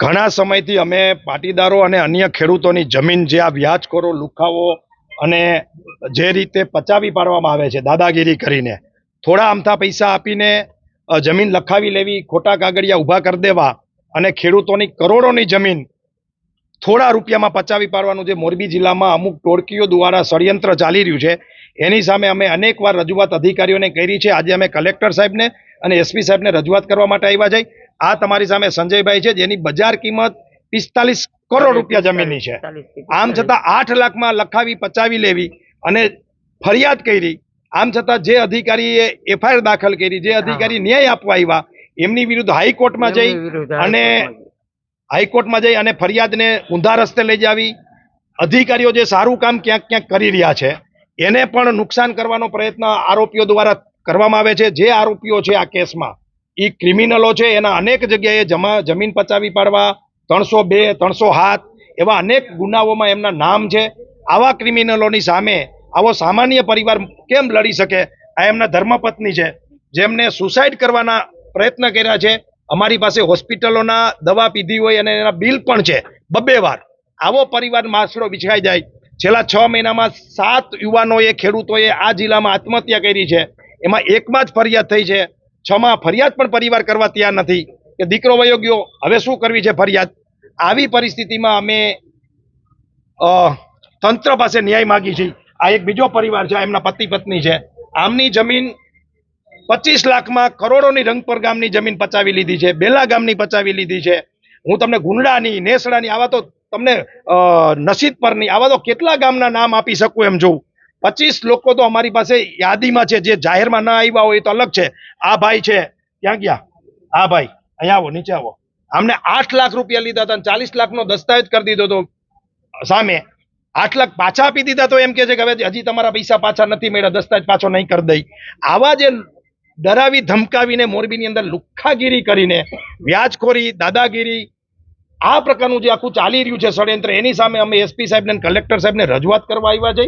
ઘણા સમયથી અમે પાટીદારો અને અન્ય ખેડૂતોની જમીન જે આ વ્યાજખોરો લુખાવો અને જે રીતે પચાવી પાડવામાં આવે છે, દાદાગીરી કરીને, થોડા આમથા પૈસા આપીને જમીન લખાવી લેવી, ખોટા કાગળિયા ઊભા કરી દેવા અને ખેડૂતોની કરોડોની જમીન થોડા રૂપિયામાં પચાવી પાડવાનું જે મોરબી જિલ્લામાં અમુક ટોળકીઓ દ્વારા ષડયંત્ર ચાલી રહ્યું છે, એની સામે અમે અનેકવાર રજૂઆત અધિકારીઓને કરી છે. આજે અમે કલેક્ટર સાહેબને અને એસપી સાહેબને રજૂઆત કરવા માટે આવ્યા છે આ તમારી સામે સંજયભાઈ છે જેની બજાર કિંમત પિસ્તાલીસ કરોડ રૂપિયા જમીનની છે. આમ છતાં આઠ લાખમાં લખાવી પચાવી લેવી અને ફરિયાદ કરી. આમ છતાં જે અધિકારીએ એફઆઈઆર દાખલ કરી જે અધિકારી ન્યાય આપવા આવ્યા એમની વિરુદ્ધ હાઈકોર્ટમાં જઈ અને હાઈકોર્ટમાં જઈ અને ફરિયાદને ઊંધા રસ્તે લઈ જાવી. અધિકારીઓ જે સારું કામ ક્યાંક ક્યાંક કરી રહ્યા છે એને પણ નુકસાન કરવાનો પ્રયત્ન આરોપીઓ દ્વારા કરવામાં આવે છે. જે આરોપીઓ છે આ કેસમાં એ ક્રિમિનલો છે, એના અનેક જગ્યાએ જમા જમીન પચાવી પાડવા, ત્રણસો બે, ત્રણસો હાથ, એવા અનેક ગુનાઓમાં એમના નામ છે. આવા ક્રિમિનલોની સામે આવો સામાન્ય પરિવાર કેમ લડી શકે? આ એમના ધર્મપત્ની છે, જેમને સુસાઇડ કરવાના પ્રયત્ન કર્યા છે. અમારી પાસે હોસ્પિટલોના દવા પીધી હોય અને એના બિલ પણ છે બબ્બે વાર. આવો પરિવાર માસડો વિછાઈ જાય. છેલ્લા છ મહિનામાં સાત યુવાનોએ, ખેડૂતોએ આ જિલ્લામાં આત્મહત્યા કરી છે. એમાં એકમાં જ ફરિયાદ થઈ છે. છમાં ફરિયાદ પણ પરિવાર કરવા તૈયાર નથી. કે દીકરો વયો ગયો, હવે શું કરવી છે ફરિયાદ? આવી પરિસ્થિતિમાં અમે તંત્ર પાસે ન્યાય માગી છે આ એક બીજો પરિવાર છે એમના પતિ પત્ની છે. આમની જમીન પચીસ લાખમાં કરોડોની રંગપર ગામની જમીન પચાવી લીધી છે, બેલા ગામની પચાવી લીધી છે. હું તમને ગુંડાની, નેસડાની, આવા તો તમને નસીબ પરની, આવા તો કેટલા ગામના નામ આપી શકું એમ જોઉં પચીસ લોકો તો અમારી પાસે યાદીમાં છે. જે જાહેરમાં ના આવ્યા હોય એ તો અલગ છે. આ ભાઈ છે. ક્યાં ગયા? આ ભાઈ. અહીંયા આવો, નીચે આવો. અમને આઠ લાખ રૂપિયા લીધા હતા ચાલીસ લાખનો દસ્તાવેજ કરી દીધો હતો સામે. આઠ લાખ પાછા આપી દીધા તો એમ કે છે કે હવે હજી તમારા પૈસા પાછા નથી મળ્યા, દસ્તાવેજ પાછો નહીં કરી દઈ. આવા જે ડરાવી ધમકાવીને મોરબીની અંદર લુખ્ખાગીરી કરીને, વ્યાજખોરી, દાદાગીરી, આ પ્રકારનું જે આખું ચાલી રહ્યું છે ષડયંત્ર, એની સામે અમે એસપી સાહેબને કલેક્ટર સાહેબને રજૂઆત કરવા આવ્યા છે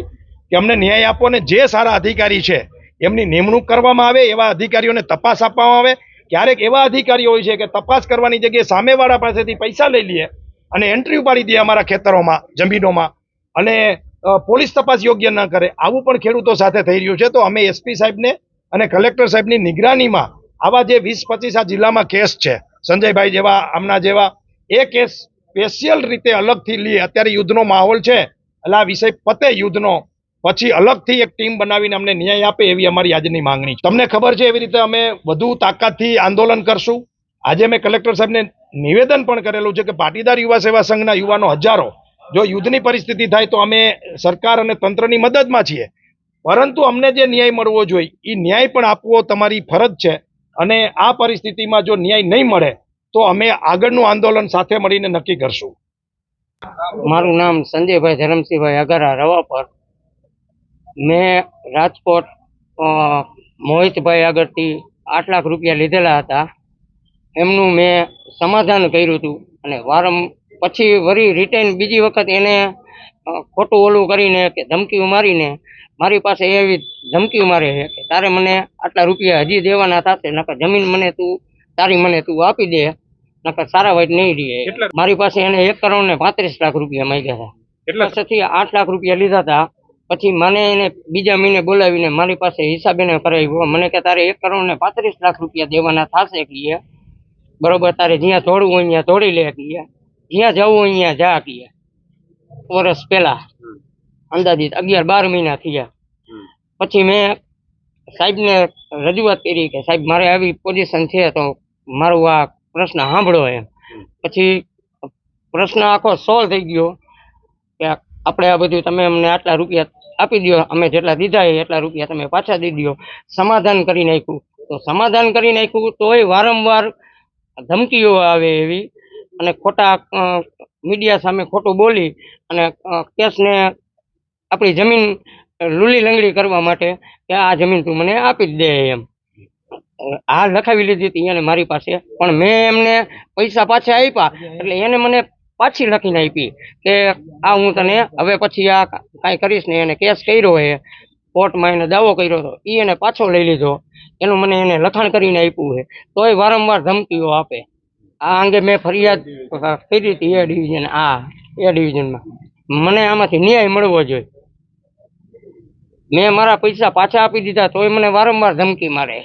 કે અમને ન્યાય આપો અને જે સારા અધિકારી છે, એમની નિમણૂક કરવામાં આવે, એવા અધિકારીઓને તપાસ આપવામાં આવે. ક્યારેક એવા અધિકારીઓ હોય છે કે તપાસ કરવાની જગ્યાએ સામેવાળા પાસેથી પૈસા લઈ લે અને એન્ટ્રી ઉપાડી દે અમારા ખેતરોમાં, જમીનોમાં. અને પોલીસ તપાસ યોગ્ય ન કરે. આવું પણ ખેડૂતો સાથે થઈ રહ્યું છે. તો અમે એસપી સાહેબને અને કલેક્ટર સાહેબની નિગરાનીમાં આવા જે વીસ, પચીસ આ જિલ્લામાં કેસ છે, સંજયભાઈ જેવા, આમના જેવા, એ કેસ સ્પેશિયલ રીતે અલગથી લઈએ અત્યારે યુદ્ધનો માહોલ છે. એટલે આ વિષય પતે યુદ્ધનો. પછી અલગથી એક ટીમ બનાવીને અમને ન્યાય આપે એવી અમારી આજની માંગણી તમને ખબર છે એવી રીતે અમે વધુ તાકાતથી આંદોલન કરશું. આજે મેં કલેક્ટર સાહેબને નિવેદન પણ કરેલું છે કે પાટીદાર યુવા સેવા સંઘના યુવાનો હજારો, જો યુદ્ધની પરિસ્થિતિ થાય તો અમે સરકાર અને તંત્રની મદદમાં છીએ. પરંતુ અમને જે ન્યાય મળવો જોઈએ એ ન્યાય પણ આપવો તમારી ફરજ છે. અને આ પરિસ્થિતિમાં જો ન્યાય નહીં મળે, તો અમે આગળનું આંદોલન સાથે મળીને નક્કી કરશું. મારું નામ સંજયભાઈ ધરમસિંહભાઈ અગરા રવાપર. મેં રાજકોટ મોહિતભાઈ આગળથી આઠ લાખ રૂપિયા લીધેલા હતા. એમનું મેં સમાધાન કર્યું હતું અને વારમ પછી વરી રિટર્ન બીજી વખત એને ખોટું ઓલું કરીને કે ધમકીઓ મારીને મારી પાસે એવી ધમકીઓ મારે છે કે તારે મને આટલા રૂપિયા હજી દેવાના થશે નકર જમીન મને તું તારી મને તું આપી દે નકર સારા વાઈટ નહીં રહે. મારી પાસે એને એક કરોડ ને પાંત્રીસ લાખ રૂપિયા માંગ્યા હતા પાસેથી આઠ લાખ રૂપિયા લીધા હતા. પછી મને એને બીજા મહિને બોલાવીને મારી પાસે હિસાબ એને કરાવ્યો. મને કે તારે એક કરોડ ને પાંત્રીસ લાખ રૂપિયા દેવાના થશે કીએ. બરોબર તારે જ્યાં તોડવું હોય ત્યાં તોડી લે કીએ. જ્યાં જવું હોય ત્યાં જા કીએ. વર્ષ પહેલા અંદાજિત અગિયાર બાર મહિના થયા. પછી મેં સાહેબને રજૂઆત કરી કે સાહેબ મારે આવી પોઝિશન છે તો મારું આ પ્રશ્ન સાંભળો એમ. પછી પ્રશ્ન આખો સોલ્વ થઈ ગયો કે આપણે આ બધું તમે અમને આટલા રૂપિયા આપી દો અમે જેટલા દીધા એટલા રૂપિયા તમે પાછા દઈ દો સમાધાન કરી નાખ્યું. તો સમાધાન કરી નાખ્યું તોય વારંવાર ધમકીઓ આવે એવી અને ખોટા મીડિયા સામે ખોટું બોલી અને કેસને આપણી જમીન લૂલી લંગડી કરવા માટે કે આ જમીન તું મને આપી જ દે એમ. આ લખાવી લીધી હતી એને મારી પાસે, પણ મેં એમને પૈસા પાછા આપ્યા. એટલે એને મને પાછી લખીને આપી કે આ હું તને હવે પછી આ કાંઈ કરીશ ને એને કેસ કર્યો હે, કોર્ટમાં એને દાવો કર્યો હતો એ એને પાછો લઈ લીધો. એનું મને એને લખાણ કરીને આપ્યું છે તોય વારંવાર ધમકીઓ આપે. આ અંગે મેં ફરિયાદ કરી હતી એ ડિવિઝન, આ, એ ડિવિઝનમાં. મને આમાંથી ન્યાય મળવો જોઈએ. મેં મારા પૈસા પાછા આપી દીધા, તોય મને વારંવાર ધમકી મારે.